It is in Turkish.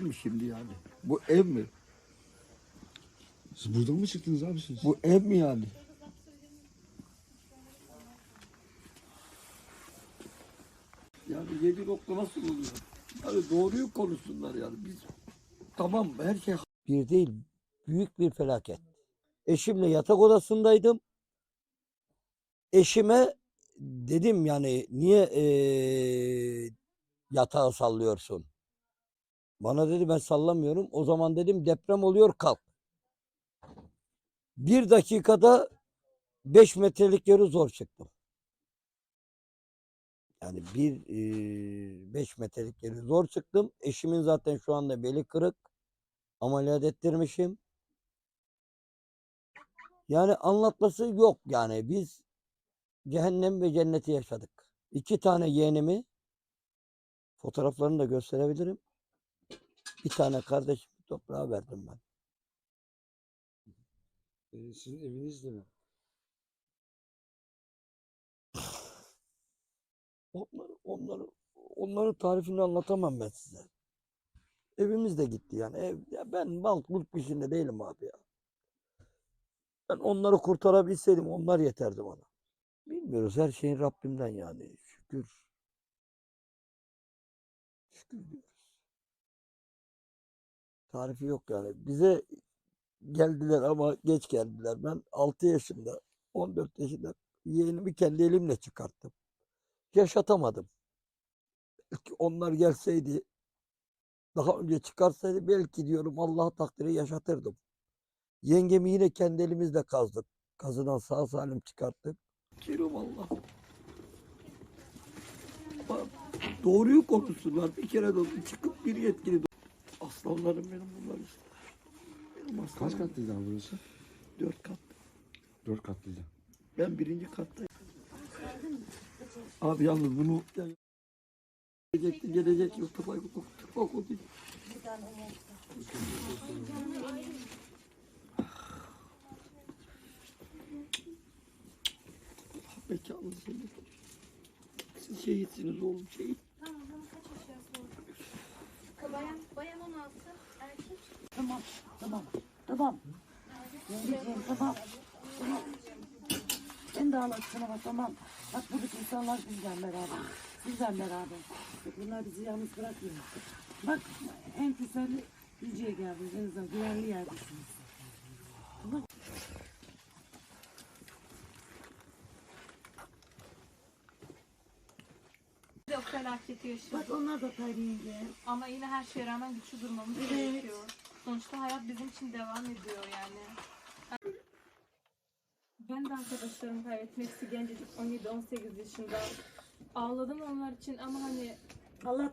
mi şimdi yani? Bu ev mi? Siz buradan mı çıktınız abi siz? Bu ev mi yani? Yani yedi nokta nasıl oluyor? Yani doğruyu konuşsunlar yani. Biz tamam her şey bir değil büyük bir felaket. Eşimle yatak odasındaydım. Eşime dedim yani niye eee yatağı sallıyorsun? Bana dedi ben sallamıyorum. O zaman dedim deprem oluyor kalk. Bir dakikada 5 metrelik yeri zor çıktım. Yani bir 5 metrelik yeri zor çıktım. Eşimin zaten şu anda beli kırık. Ameliyat ettirmişim. Yani anlatması yok yani biz cehennem ve cenneti yaşadık. İki tane yeğenimi fotoğraflarını da gösterebilirim. Bir tane kardeşimi toprağa verdim ben. Ee, sizin evinizde mi? Onları, onları, onların tarifini anlatamam ben size. Evimiz de gitti yani. Ev, ya ben mal mulk peşinde değilim abi ya. Ben onları kurtarabilseydim onlar yeterdi bana. Bilmiyoruz her şeyin Rabbimden yani. Şükür. Şükür diyoruz. Tarifi yok yani. Bize geldiler ama geç geldiler. Ben 6 yaşında, 14 yaşında yeğenimi kendi elimle çıkarttım yaşatamadım. Belki onlar gelseydi daha önce çıkarsaydı belki diyorum Allah takdiri yaşatırdım. Yengemi yine kendi elimizle kazdık. Kazıdan sağ salim çıkarttık. Kerim Allah. Bak, Doğruyu konuşsunlar. Bir kere de çıkıp bir yetkili. Aslanlarım benim bunlar işte. Benim Kaç aslanlarım. katlıydı abi burası? Dört kat. Dört katlıydı. Ben birinci kattayım. Abi yalnız bunu gelecekti gelecek yok tıpa yok tıpa yok Bekarlı seni. Siz şehitsiniz oğlum şehit. Tamam, tamam, tamam. Yengeciğim tamam. Tamam. Ben de anlatsana bak tamam. Bak buradaki insanlar bizden beraber. Bizden beraber. Bunlar bizi yalnız bırakmıyor. Bak en teselli Yüce'ye geldiniz. En azından güvenli yerdesiniz. Tamam. felaketi yaşıyor. Bak onlar da Tayri yenge. Ama yine her şeye rağmen güçlü durmamız Evet. gerekiyor. Sonuçta hayat bizim için devam ediyor yani. Ben de arkadaşlarımı kaybetmek gencecik 17-18 yaşında. Ağladım onlar için ama hani Allah